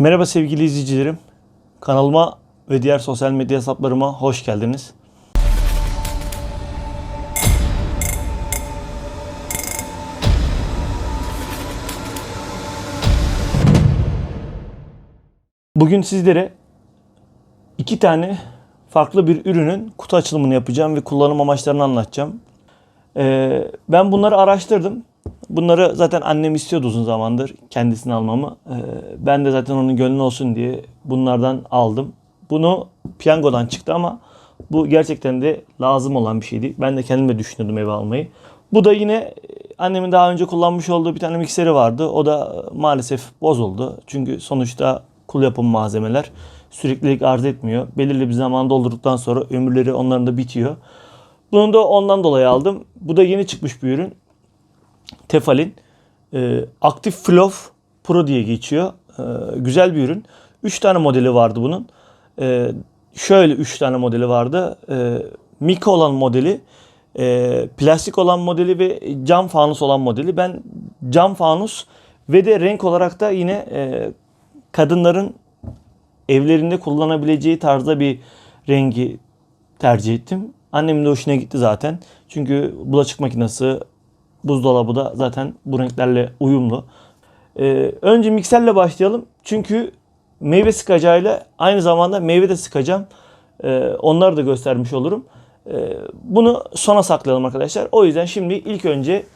Merhaba sevgili izleyicilerim. Kanalıma ve diğer sosyal medya hesaplarıma hoş geldiniz. Bugün sizlere iki tane farklı bir ürünün kutu açılımını yapacağım ve kullanım amaçlarını anlatacağım. Ee, ben bunları araştırdım. Bunları zaten annem istiyordu uzun zamandır kendisini almamı. Ee, ben de zaten onun gönlü olsun diye bunlardan aldım. Bunu piyangodan çıktı ama bu gerçekten de lazım olan bir şeydi. Ben de kendim de düşünüyordum eve almayı. Bu da yine e, annemin daha önce kullanmış olduğu bir tane mikseri vardı. O da e, maalesef bozuldu. Çünkü sonuçta kul yapım malzemeler süreklilik arz etmiyor. Belirli bir zaman doldurduktan sonra ömürleri onların da bitiyor. Bunu da ondan dolayı aldım. Bu da yeni çıkmış bir ürün. Tefal'in e, Active Flow Pro diye geçiyor. E, güzel bir ürün. 3 tane modeli vardı bunun. E, şöyle 3 tane modeli vardı. E, Mika olan modeli, e, plastik olan modeli ve cam fanus olan modeli. Ben cam fanus ve de renk olarak da yine e, kadınların evlerinde kullanabileceği tarzda bir rengi tercih ettim. Annemin de hoşuna gitti zaten. Çünkü bulaşık makinesi, buzdolabı da zaten bu renklerle uyumlu. Ee, önce mikserle başlayalım. Çünkü meyve sıkacağıyla aynı zamanda meyve de sıkacağım. Ee, onları da göstermiş olurum. Ee, bunu sona saklayalım arkadaşlar. O yüzden şimdi ilk önce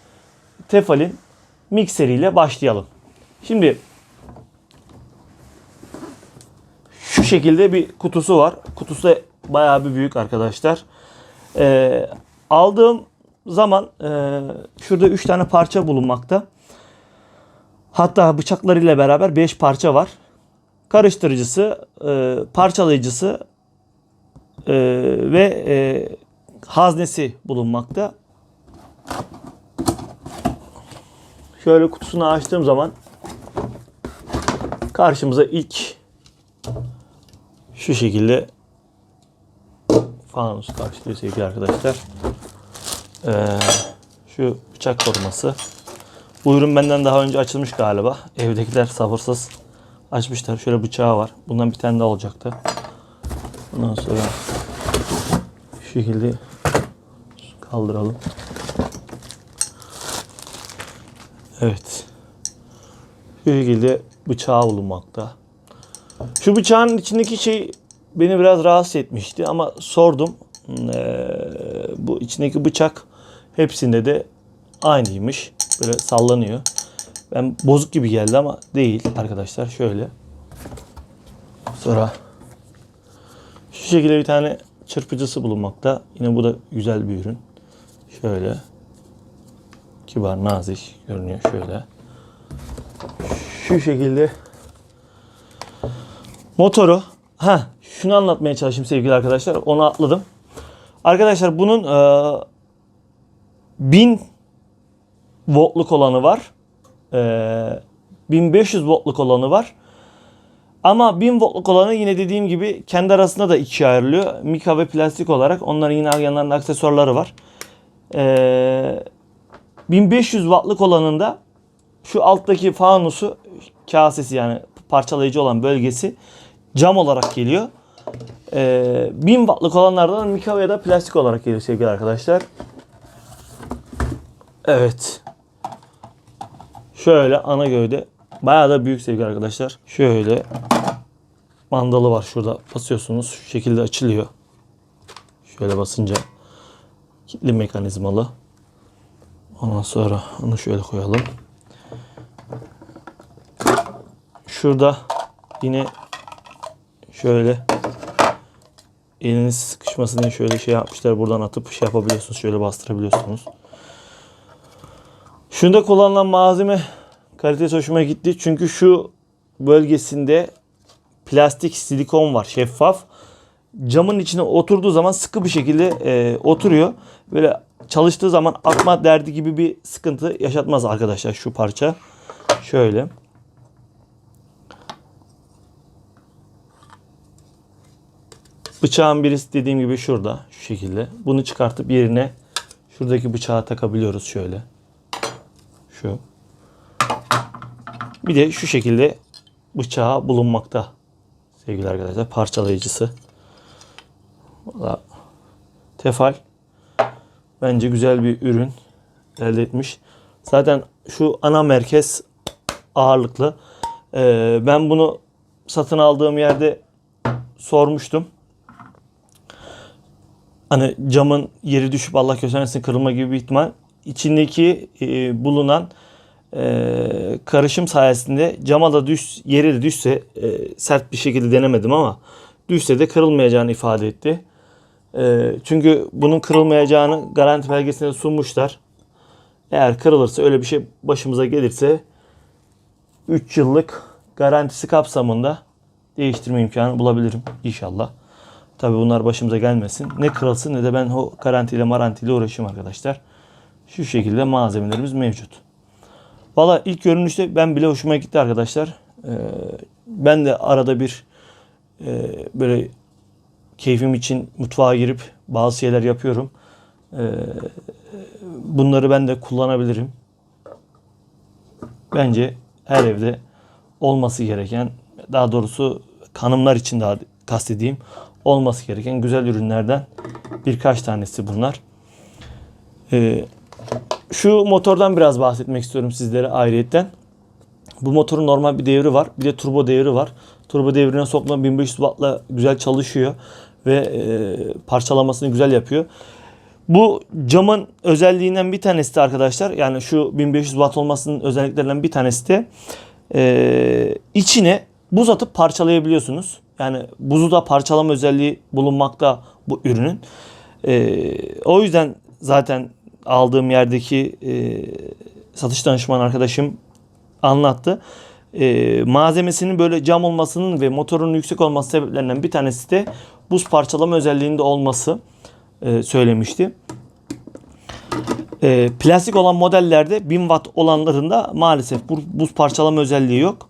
Tefal'in mikseriyle başlayalım. Şimdi şu şekilde bir kutusu var. Kutusu bayağı bir büyük arkadaşlar. Ee, aldığım zaman e, şurada 3 tane parça bulunmakta. Hatta bıçaklarıyla beraber 5 parça var. Karıştırıcısı, e, parçalayıcısı e, ve e, haznesi bulunmakta. Şöyle kutusunu açtığım zaman karşımıza ilk şu şekilde fanus karşılıyor sevgili arkadaşlar. Ee, şu bıçak koruması. Bu ürün benden daha önce açılmış galiba. Evdekiler sabırsız açmışlar. Şöyle bıçağı var. Bundan bir tane daha olacaktı. Ondan sonra şu şekilde kaldıralım. Evet. Şu şekilde bıçağı bulunmakta. Şu bıçağın içindeki şey beni biraz rahatsız etmişti ama sordum. Ee, bu içindeki bıçak hepsinde de aynıymış. Böyle sallanıyor. Ben bozuk gibi geldi ama değil arkadaşlar. Şöyle. Sonra şu şekilde bir tane çırpıcısı bulunmakta. Yine bu da güzel bir ürün. Şöyle. Kibar, nazik görünüyor şöyle. Şu şekilde motoru. Ha, şunu anlatmaya çalışayım sevgili arkadaşlar. Onu atladım. Arkadaşlar bunun e, 1000 voltluk olanı var. E, 1500 voltluk olanı var. Ama 1000 voltluk olanı yine dediğim gibi kendi arasında da ikiye ayrılıyor. Mika ve plastik olarak. Onların yine yanlarında aksesuarları var. E, 1500 wattlık olanında şu alttaki fanusu kasesi yani parçalayıcı olan bölgesi cam olarak geliyor. Ee, 1000 wattlık olanlardan mika ya da plastik olarak geliyor sevgili arkadaşlar. Evet. Şöyle ana gövde. Bayağı da büyük sevgili arkadaşlar. Şöyle mandalı var şurada. Basıyorsunuz. Şu şekilde açılıyor. Şöyle basınca kilitli mekanizmalı. Ondan sonra onu şöyle koyalım. Şurada yine şöyle eliniz sıkışmasın diye şöyle şey yapmışlar. Buradan atıp şey yapabiliyorsunuz. Şöyle bastırabiliyorsunuz. Şunda kullanılan malzeme kalitesi hoşuma gitti. Çünkü şu bölgesinde plastik silikon var. Şeffaf. Camın içine oturduğu zaman sıkı bir şekilde e, oturuyor. Böyle çalıştığı zaman atma derdi gibi bir sıkıntı yaşatmaz arkadaşlar şu parça. Şöyle. Bıçağın birisi dediğim gibi şurada şu şekilde. Bunu çıkartıp yerine şuradaki bıçağı takabiliyoruz şöyle. Şu. Bir de şu şekilde bıçağı bulunmakta. Sevgili arkadaşlar parçalayıcısı. Valla Tefal bence güzel bir ürün elde etmiş. Zaten şu ana merkez ağırlıklı. Ee, ben bunu satın aldığım yerde sormuştum. Hani camın yeri düşüp Allah göstermesin kırılma gibi bir ihtimal. İçindeki e, bulunan e, karışım sayesinde cama da düş, yere de düşse e, sert bir şekilde denemedim ama düşse de kırılmayacağını ifade etti. E, çünkü bunun kırılmayacağını garanti belgesinde sunmuşlar. Eğer kırılırsa öyle bir şey başımıza gelirse 3 yıllık garantisi kapsamında değiştirme imkanı bulabilirim inşallah. Tabi bunlar başımıza gelmesin. Ne kırılsın ne de ben o garantiyle marantiyle uğraşayım arkadaşlar. Şu şekilde malzemelerimiz mevcut. Valla ilk görünüşte ben bile hoşuma gitti arkadaşlar. Ee, ben de arada bir e, böyle keyfim için mutfağa girip bazı şeyler yapıyorum. Ee, bunları ben de kullanabilirim. Bence her evde olması gereken, daha doğrusu kanımlar için daha kastedeyim, olması gereken güzel ürünlerden birkaç tanesi bunlar. Ee, şu motordan biraz bahsetmek istiyorum sizlere ayrıyetten. Bu motorun normal bir devri var. Bir de turbo devri var. Turbo devrine sokma 1500 wattla güzel çalışıyor ve e, parçalamasını güzel yapıyor. Bu camın özelliğinden bir tanesi de arkadaşlar yani şu 1500 watt olmasının özelliklerinden bir tanesi de e, içine buz atıp parçalayabiliyorsunuz. Yani buzu da parçalama özelliği bulunmakta bu ürünün. E, o yüzden zaten aldığım yerdeki e, satış danışman arkadaşım anlattı. E, malzemesinin böyle cam olmasının ve motorun yüksek olması sebeplerinden bir tanesi de buz parçalama özelliğinde olması e, söylemişti. E, plastik olan modellerde 1000 watt olanlarında maalesef bu buz parçalama özelliği yok.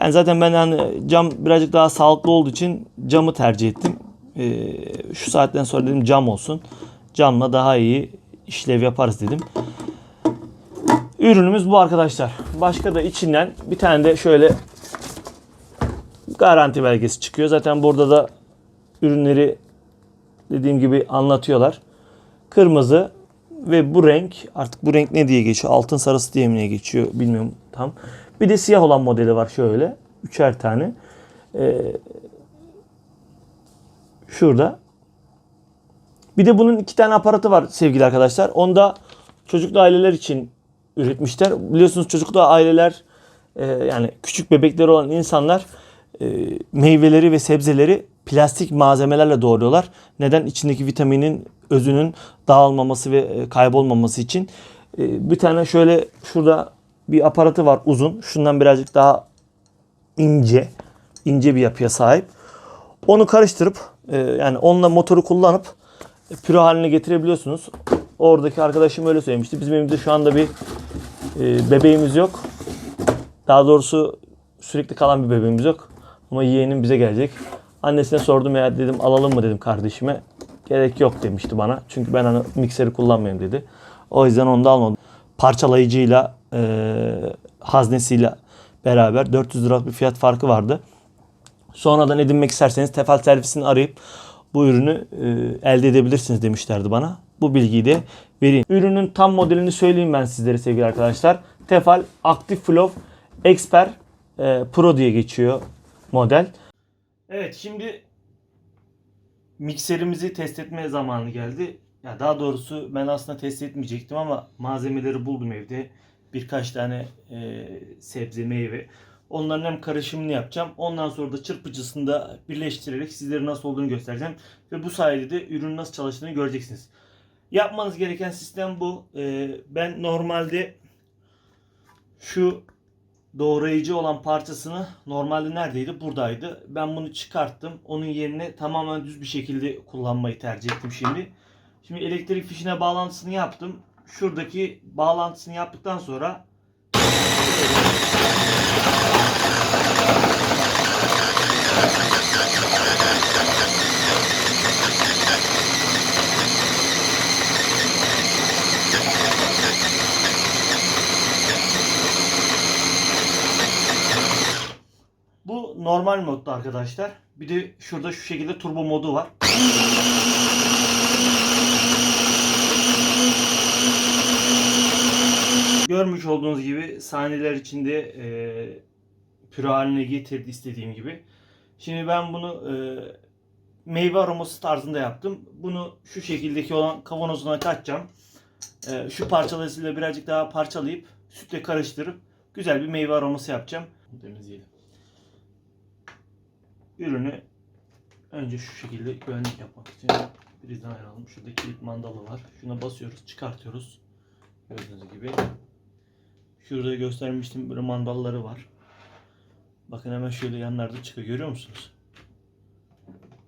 Yani zaten ben hani cam birazcık daha sağlıklı olduğu için camı tercih ettim. E, şu saatten sonra dedim cam olsun. Camla daha iyi işlev yaparız dedim. Ürünümüz bu arkadaşlar. Başka da içinden bir tane de şöyle garanti belgesi çıkıyor. Zaten burada da ürünleri dediğim gibi anlatıyorlar. Kırmızı ve bu renk artık bu renk ne diye geçiyor? Altın sarısı diye mi ne geçiyor bilmiyorum tam. Bir de siyah olan modeli var şöyle. Üçer tane. Ee, şurada. Bir de bunun iki tane aparatı var sevgili arkadaşlar. Onda çocuklu aileler için üretmişler. Biliyorsunuz çocuklu aileler e, yani küçük bebekleri olan insanlar e, meyveleri ve sebzeleri plastik malzemelerle doğruyorlar. Neden? İçindeki vitaminin özünün dağılmaması ve e, kaybolmaması için. E, bir tane şöyle şurada bir aparatı var uzun. Şundan birazcık daha ince. ince bir yapıya sahip. Onu karıştırıp e, yani onunla motoru kullanıp püre haline getirebiliyorsunuz. Oradaki arkadaşım öyle söylemişti. Bizim evimizde şu anda bir e, bebeğimiz yok. Daha doğrusu sürekli kalan bir bebeğimiz yok. Ama yeğenim bize gelecek. Annesine sordum ya dedim alalım mı dedim kardeşime. Gerek yok demişti bana. Çünkü ben hani mikseri kullanmıyorum dedi. O yüzden onu da almadım. Parçalayıcıyla e, haznesiyle beraber 400 lira bir fiyat farkı vardı. Sonradan edinmek isterseniz Tefal servisini arayıp bu ürünü e, elde edebilirsiniz demişlerdi bana. Bu bilgiyi de vereyim. Ürünün tam modelini söyleyeyim ben sizlere sevgili arkadaşlar. Tefal Active Flow Expert e, Pro diye geçiyor model. Evet şimdi mikserimizi test etme zamanı geldi. Ya daha doğrusu ben aslında test etmeyecektim ama malzemeleri buldum evde. Birkaç tane e, sebze, meyve. Onların hem karışımını yapacağım. Ondan sonra da çırpıcısını da birleştirerek sizlere nasıl olduğunu göstereceğim. Ve bu sayede de ürünün nasıl çalıştığını göreceksiniz. Yapmanız gereken sistem bu. E, ben normalde şu doğrayıcı olan parçasını normalde neredeydi? Buradaydı. Ben bunu çıkarttım. Onun yerine tamamen düz bir şekilde kullanmayı tercih ettim şimdi. Şimdi elektrik fişine bağlantısını yaptım. Şuradaki bağlantısını yaptıktan sonra normal modda arkadaşlar. Bir de şurada şu şekilde turbo modu var. Görmüş olduğunuz gibi saniyeler içinde e, püre haline getirdi istediğim gibi. Şimdi ben bunu e, meyve aroması tarzında yaptım. Bunu şu şekildeki olan kavanozuna katacağım. E, şu parçalarıyla birazcık daha parçalayıp sütle karıştırıp güzel bir meyve aroması yapacağım. Temizleyelim. Ürünü önce şu şekilde güvenlik yapmak için prizden ayıralım. Şurada kilit mandalı var. Şuna basıyoruz, çıkartıyoruz. Gördüğünüz gibi. Şurada göstermiştim böyle mandalları var. Bakın hemen şöyle yanlarda çıkıyor. Görüyor musunuz?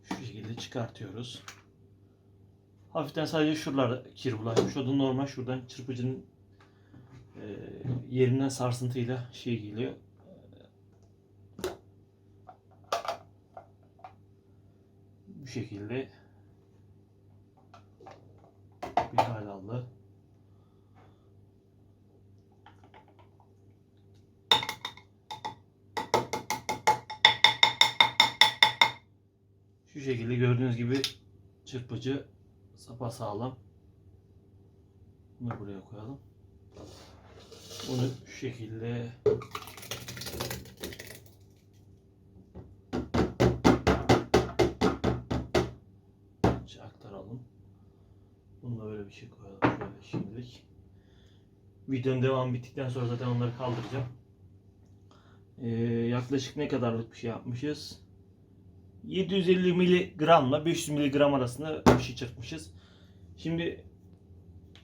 Şu şekilde çıkartıyoruz. Hafiften sadece şuralarda kir bulaşmış. O da normal. Şuradan çırpıcının e, yerinden sarsıntıyla şey geliyor. Bu şekilde bir hal aldı. Şu şekilde gördüğünüz gibi çırpıcı sapa sağlam. Bunu buraya koyalım. Bunu şu şekilde Şey aktaralım. Bunu da böyle bir şey koyalım şöyle şimdilik. Videonun devamı bittikten sonra zaten onları kaldıracağım. Ee, yaklaşık ne kadarlık bir şey yapmışız? 750 miligramla 500 miligram arasında bir şey çırpmışız. Şimdi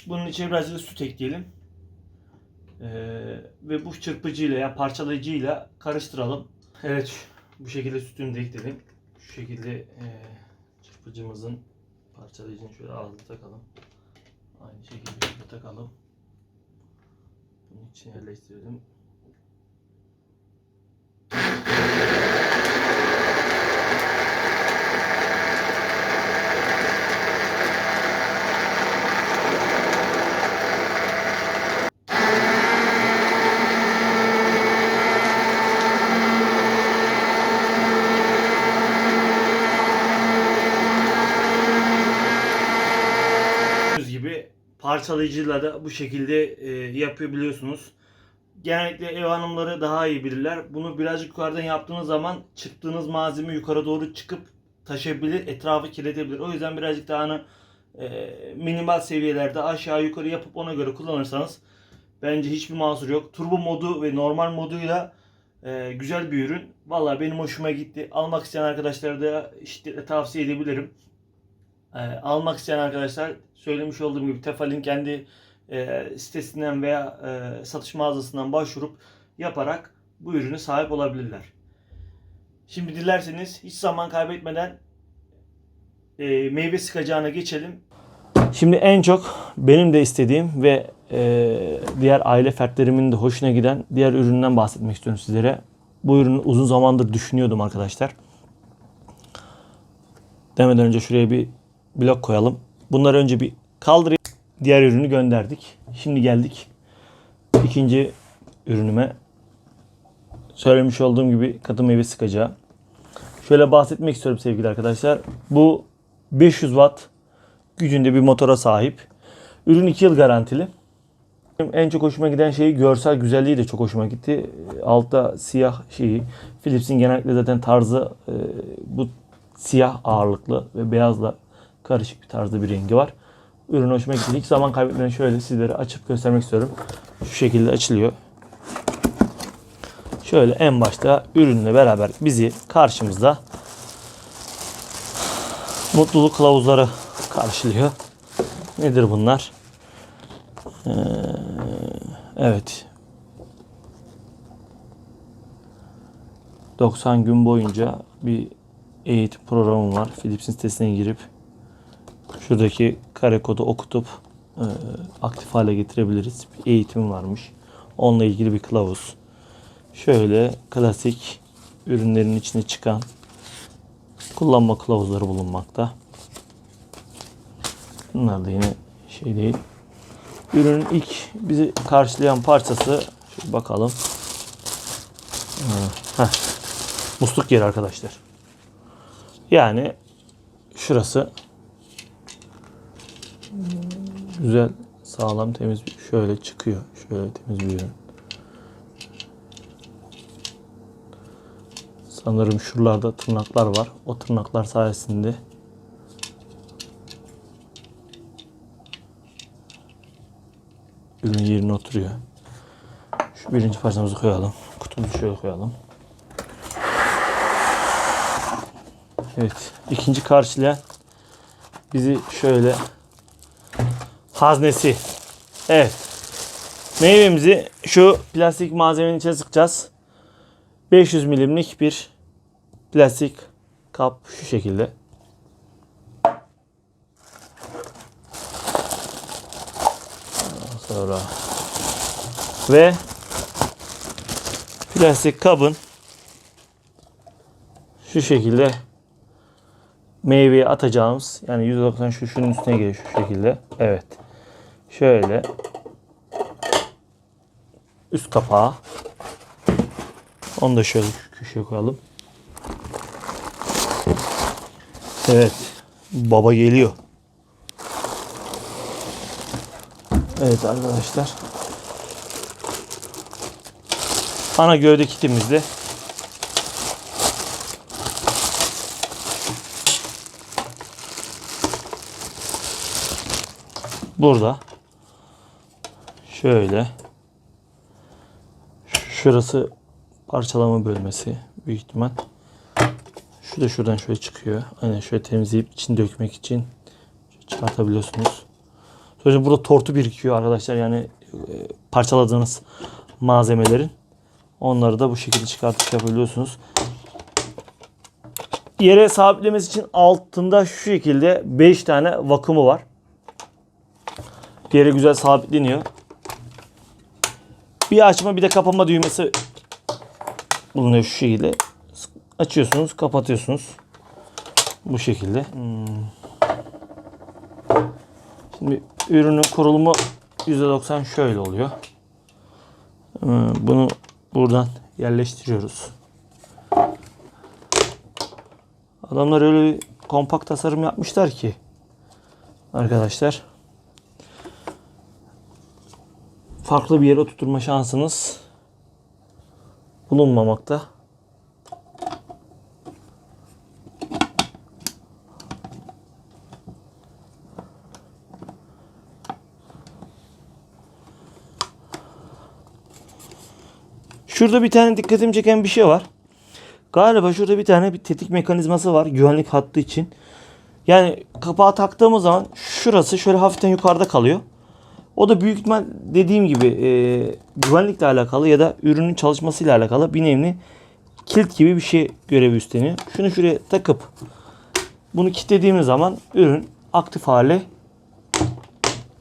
bunun içine birazcık da süt ekleyelim. Ee, ve bu çırpıcıyla ya parçalayıcıyla karıştıralım. Evet bu şekilde sütünü de ekledim. Şu şekilde e, çırpıcımızın parçalayıcını şöyle ağzına takalım. Aynı şekilde takalım. Bunun içine yerleştirelim. Gördüğünüz gibi parçalayıcıyla da bu şekilde e, yapabiliyorsunuz. Genellikle ev hanımları daha iyi bilirler. Bunu birazcık yukarıdan yaptığınız zaman çıktığınız malzeme yukarı doğru çıkıp taşıyabilir, etrafı kirletebilir. O yüzden birazcık daha hani, e, minimal seviyelerde aşağı yukarı yapıp ona göre kullanırsanız bence hiçbir mahsur yok. Turbo modu ve normal moduyla e, güzel bir ürün. Vallahi benim hoşuma gitti. Almak isteyen arkadaşlara da şiddetle tavsiye edebilirim. E, almak isteyen arkadaşlar söylemiş olduğum gibi Tefal'in kendi e, sitesinden veya e, satış mağazasından başvurup yaparak bu ürünü sahip olabilirler. Şimdi dilerseniz hiç zaman kaybetmeden e, meyve sıkacağına geçelim. Şimdi en çok benim de istediğim ve e, diğer aile fertlerimin de hoşuna giden diğer üründen bahsetmek istiyorum sizlere. Bu ürünü uzun zamandır düşünüyordum arkadaşlar. Demeden önce şuraya bir blok koyalım. Bunları önce bir kaldırayım. Diğer ürünü gönderdik. Şimdi geldik ikinci ürünüme. Söylemiş olduğum gibi katı meyve sıkacağı. Şöyle bahsetmek istiyorum sevgili arkadaşlar. Bu 500 watt gücünde bir motora sahip. Ürün 2 yıl garantili. En çok hoşuma giden şey görsel güzelliği de çok hoşuma gitti. Altta siyah şeyi. Philips'in genellikle zaten tarzı e, bu siyah ağırlıklı ve beyazla karışık bir tarzda bir rengi var. Ürün hoşuma gitti. Hiç zaman kaybetmeden şöyle sizlere açıp göstermek istiyorum. Şu şekilde açılıyor. Şöyle en başta ürünle beraber bizi karşımızda mutluluk kılavuzları karşılıyor. Nedir bunlar? Ee, evet. 90 gün boyunca bir eğitim programı var. Philips'in sitesine girip şuradaki kare kodu okutup e, aktif hale getirebiliriz. Bir eğitim varmış. Onunla ilgili bir kılavuz. Şöyle klasik ürünlerin içine çıkan kullanma kılavuzları bulunmakta. Bunlar da yine şey değil. Ürünün ilk bizi karşılayan parçası şöyle bakalım. Heh. Musluk yeri arkadaşlar. Yani şurası güzel sağlam temiz bir şöyle çıkıyor. Şöyle temiz bir ürün. Sanırım şuralarda tırnaklar var. O tırnaklar sayesinde ürün yerine oturuyor. Şu birinci parçamızı koyalım. Kutumuzu şöyle koyalım. Evet. ikinci karşılayan bizi şöyle haznesi. Evet. Meyvemizi şu plastik malzemenin içine sıkacağız. 500 milimlik bir plastik kap şu şekilde. Sonra ve plastik kabın şu şekilde meyveyi atacağımız yani 190 şu şunun üstüne geliyor şu şekilde. Evet. Şöyle üst kapağı. Onu da şöyle köşeye koyalım. Evet. Baba geliyor. Evet arkadaşlar. Ana gövde kitimizde burada şöyle şurası parçalama bölmesi büyük ihtimal. Şu da şuradan şöyle çıkıyor. Aynen şöyle temizleyip içini dökmek için çıkartabiliyorsunuz. Sonra burada tortu birikiyor arkadaşlar. Yani e, parçaladığınız malzemelerin. Onları da bu şekilde çıkartıp yapabiliyorsunuz. Yere sabitlemesi için altında şu şekilde 5 tane vakumu var. Yere güzel sabitleniyor. Bir açma bir de kapama düğmesi bulunuyor şu şekilde. Açıyorsunuz, kapatıyorsunuz. Bu şekilde. Hmm. Şimdi ürünün kurulumu %90 şöyle oluyor. Ee, Bunu buradan yerleştiriyoruz. Adamlar öyle bir kompakt tasarım yapmışlar ki arkadaşlar farklı bir yere oturtma şansınız bulunmamakta. Şurada bir tane dikkatimi çeken bir şey var. Galiba şurada bir tane bir tetik mekanizması var güvenlik hattı için. Yani kapağı taktığımız zaman şurası şöyle hafiften yukarıda kalıyor. O da büyük ihtimal dediğim gibi e, güvenlikle alakalı ya da ürünün çalışmasıyla alakalı bir nevi kilit gibi bir şey görevi üstleniyor. Şunu şuraya takıp bunu kilitlediğimiz zaman ürün aktif hale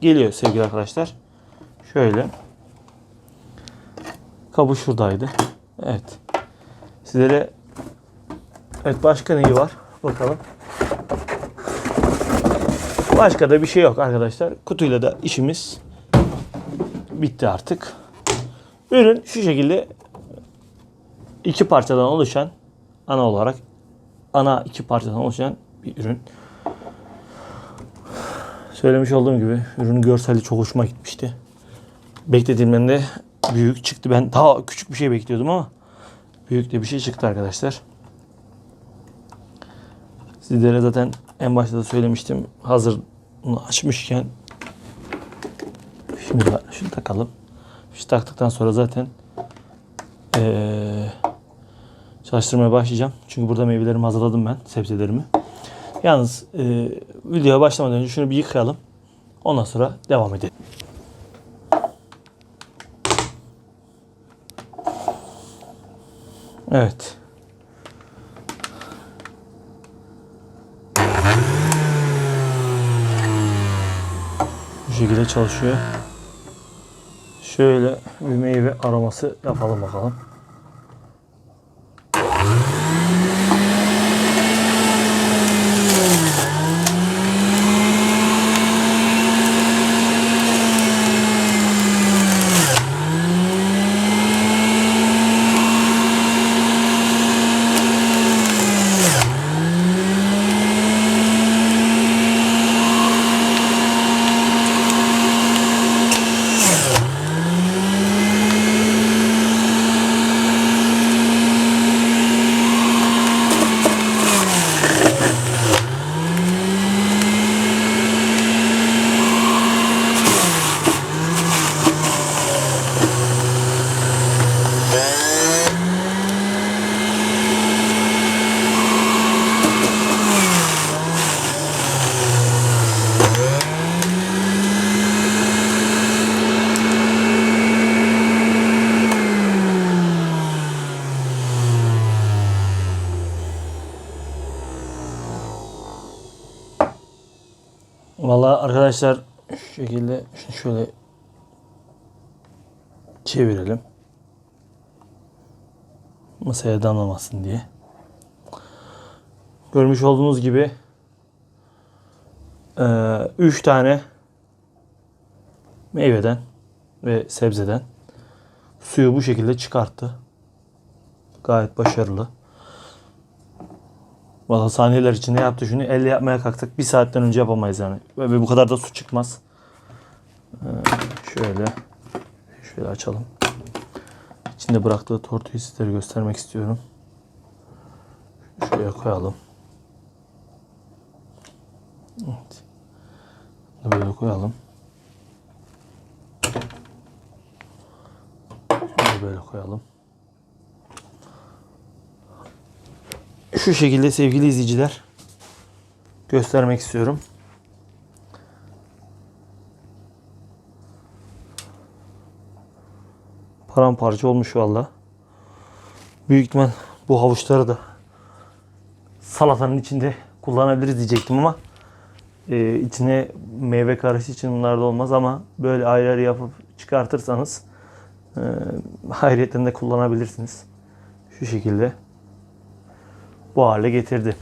geliyor sevgili arkadaşlar. Şöyle. Kabı şuradaydı. Evet. Sizlere Evet başka neyi var? Bakalım. Başka da bir şey yok arkadaşlar. Kutuyla da işimiz bitti artık. Ürün şu şekilde iki parçadan oluşan ana olarak ana iki parçadan oluşan bir ürün. Söylemiş olduğum gibi ürünün görseli çok hoşuma gitmişti. Beklediğimden de büyük çıktı. Ben daha küçük bir şey bekliyordum ama büyük de bir şey çıktı arkadaşlar. Sizlere zaten en başta da söylemiştim. Hazır bunu açmışken şimdi şunu takalım. Şu taktıktan sonra zaten ee, çalıştırmaya başlayacağım. Çünkü burada meyvelerimi hazırladım ben. Sebzelerimi. Yalnız e, videoya başlamadan önce şunu bir yıkayalım. Ondan sonra devam edelim. Evet. Bu şekilde çalışıyor. Şöyle bir meyve aroması yapalım bakalım. Arkadaşlar şu şekilde şöyle çevirelim. Masaya damlamasın diye. Görmüş olduğunuz gibi 3 tane meyveden ve sebzeden suyu bu şekilde çıkarttı. Gayet başarılı. Valla saniyeler içinde yaptı şunu. Elle yapmaya kalktık. Bir saatten önce yapamayız yani. Ve bu kadar da su çıkmaz. Ee, şöyle. Şöyle açalım. İçinde bıraktığı tortuyu sizlere göstermek istiyorum. Şuraya koyalım. Evet. Böyle koyalım. Böyle koyalım. Şu şekilde sevgili izleyiciler göstermek istiyorum. Paramparça olmuş valla. Büyük ihtimal bu havuçları da salatanın içinde kullanabiliriz diyecektim ama e, içine meyve karışı için bunlar da olmaz ama böyle ayrı ayrı yapıp çıkartırsanız e, hayriyetten de kullanabilirsiniz. Şu şekilde bu hale getirdi.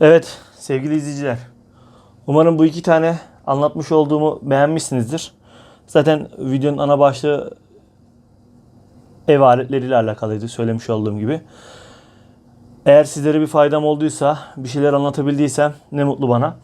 Evet sevgili izleyiciler. Umarım bu iki tane anlatmış olduğumu beğenmişsinizdir. Zaten videonun ana başlığı ev aletleriyle alakalıydı söylemiş olduğum gibi. Eğer sizlere bir faydam olduysa, bir şeyler anlatabildiysem ne mutlu bana.